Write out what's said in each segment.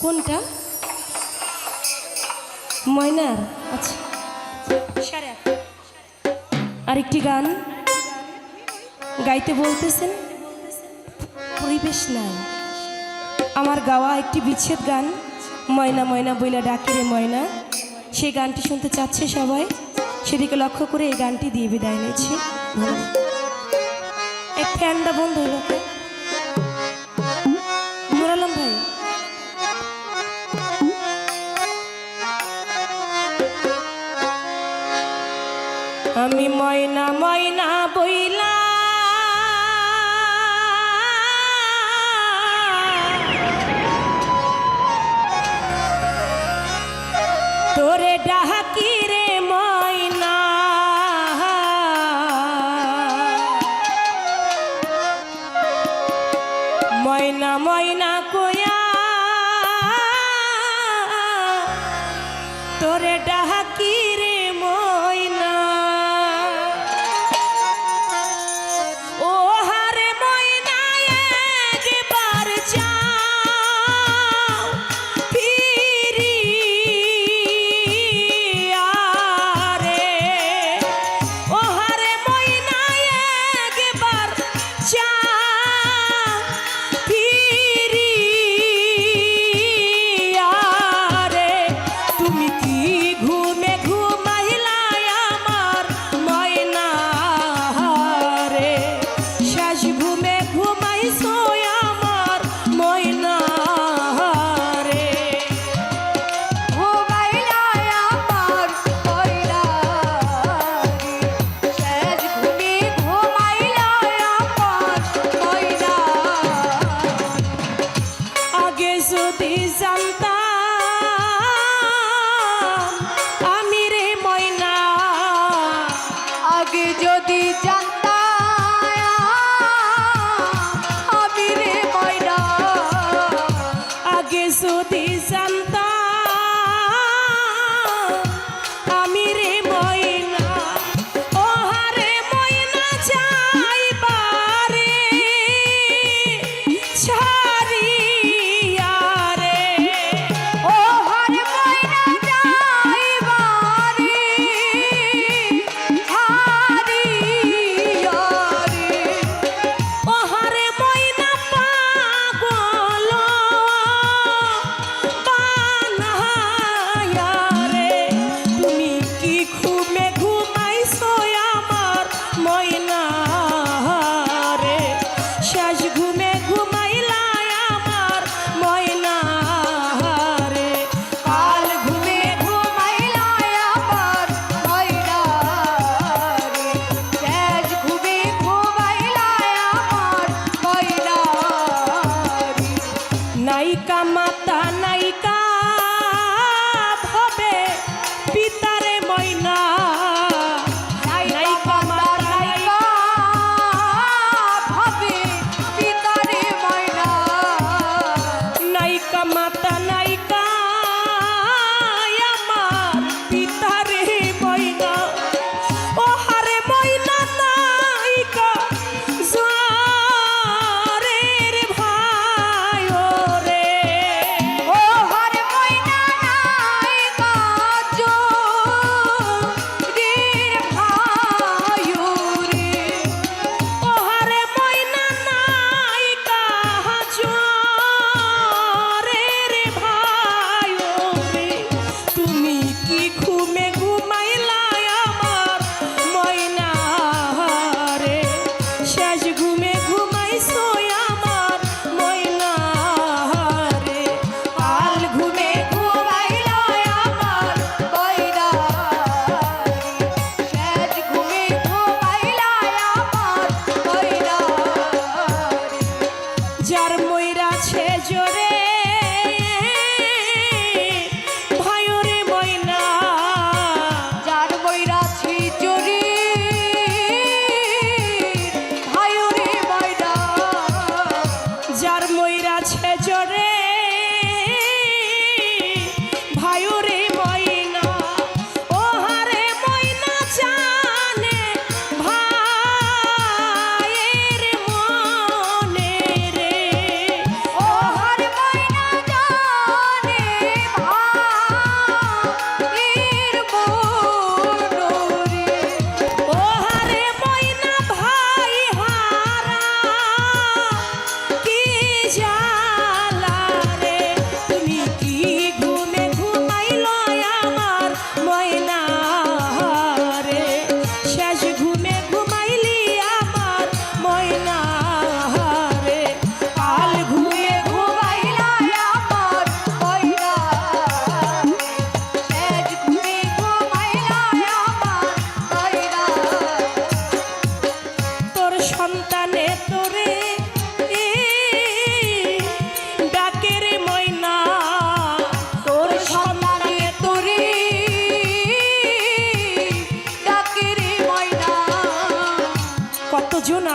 কোনটা? ময়নার। আচ্ছা। আরেকটি গান। গাইতে বলতেছেন? পরিবেশ নাই। আমার গাওয়া একটি বিচ্ছেদ গান। ময়না ময়না বইলা ডাকে রে ময়না। সেই গানটি শুনতে চাচ্ছে সবাই। সেদিকে লক্ষ্য করে এই গানটি দিয়ে বিদায় নিয়েছি। এই ফ্যানটা বন্ধ হলো। আমি ময়না ময়না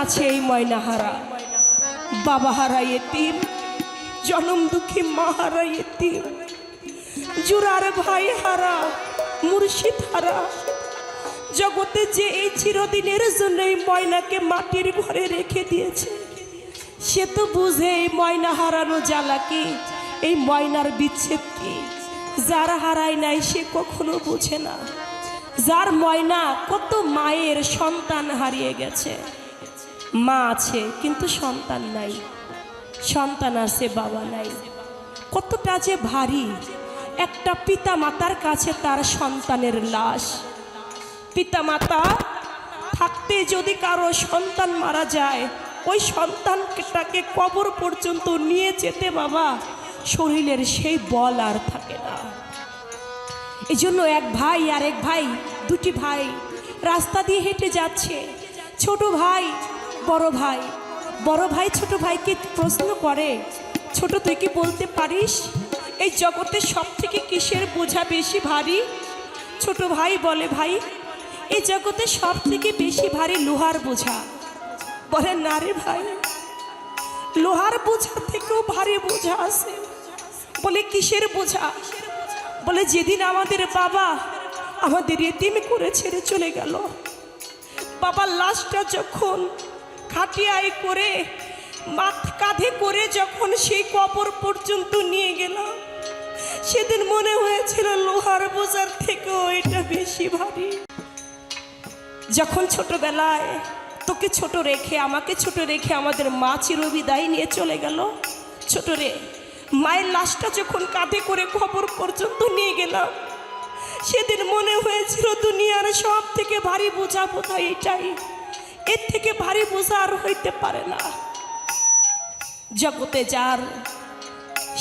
আছে এই ময়নাহারা। বাবা হারা এতিম, জনম দুঃখী মা হারা এতিম। জুরার ভাই হারা, মুর্শিদ হারা। জগতে যে এই চিরদিনের জন্য এই ময়নাকে মাটির ঘরে রেখে দিয়েছে, সে তো বুঝে এই ময়না হারানো জ্বালা কি, এই ময়নার বিচ্ছেদ কি। যার হারায় নাই সে কখনো বুঝে না। যার ময়না কত মায়ের সন্তান হারিয়ে গেছে। মা আছে, কিন্তু সন্তান নাই। সন্তান আছে বাবা নাই। কতটা যে ভারী, একটা পিতা মাতার কাছে তার সন্তানের লাশ। পিতা মাতা থাকতে যদি কারও সন্তান মারা যায়, ওই সন্তানটাকে কবর পর্যন্ত নিয়ে যেতে বাবা, শরীরের সেই বল আর থাকে না। এই জন্য এক ভাই আর এক ভাই, দুটি ভাই, রাস্তা দিয়ে হেঁটে যাচ্ছে। ছোট ভাই বড় ভাই। বড় ভাই, ছোট ভাইকে প্রশ্ন করে? ছোট তুই কি বলতে পারিস? এই জগতে সব থেকে কিসের বোঝা বেশি ভারী? ছোট ভাই বলে, ভাই, এই জগতে সব থেকে বেশি ভারী লোহার বোঝা। বলে, না রে ভাই, লোহার বোঝা থেকেও ভারী বোঝা আছে। বলে, কিসের বোঝা? বলে, যেদিন আমাদের বাবা আমাদের এতিম করে ছেড়ে চলে গেল, বাবার লাশটা যখন খাটিয়ায় করে, মাথ কাঁধে করে যখন সেই কবর পর্যন্ত নিয়ে গেলাম, সেদিন মনে হয়েছিল লোহার বোঝার থেকেও এটা বেশি ভারী। যখন ছোটবেলায় তোকে ছোট রেখে, আমাকে ছোট রেখে আমাদের মা চিরবিদায় নিয়ে চলে গেল, ছোট রে, মায়ের লাশটা যখন কাঁধে করে খবর পর্যন্ত নিয়ে গেলাম, সেদিন মনে হয়েছিল দুনিয়ার সব থেকে ভারী বোঝা বোধহয় এটাই। এর থেকে ভারী বোঝা আর হইতে পারে না। জগতে যার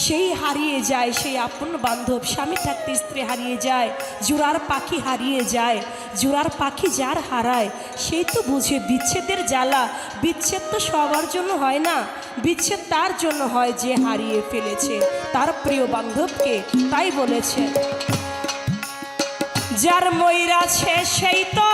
সেই হারিয়ে যায়, সেই আপন বান্ধব, স্বামী থাকতে স্ত্রী হারিয়ে যায়, জোড়ার পাখি হারিয়ে যায়, জোড়ার পাখি যার হারায়, সেই তো বুঝে বিচ্ছেদের জ্বালা। বিচ্ছেদ তো সবার জন্য হয় না, বিচ্ছেদ তার জন্য হয় যে হারিয়ে ফেলেছে, তার প্রিয় বান্ধবকে তাই বলেছে। যার ময়রাছে সেই তো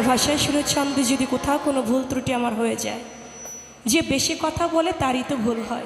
গানে ভাষায় সুরের ছন্দে যদি কোথাও কোনো ভুল ত্রুটি আমার হয়ে যায়, যে বেশি কথা বলে তারই তো ভুল হয়।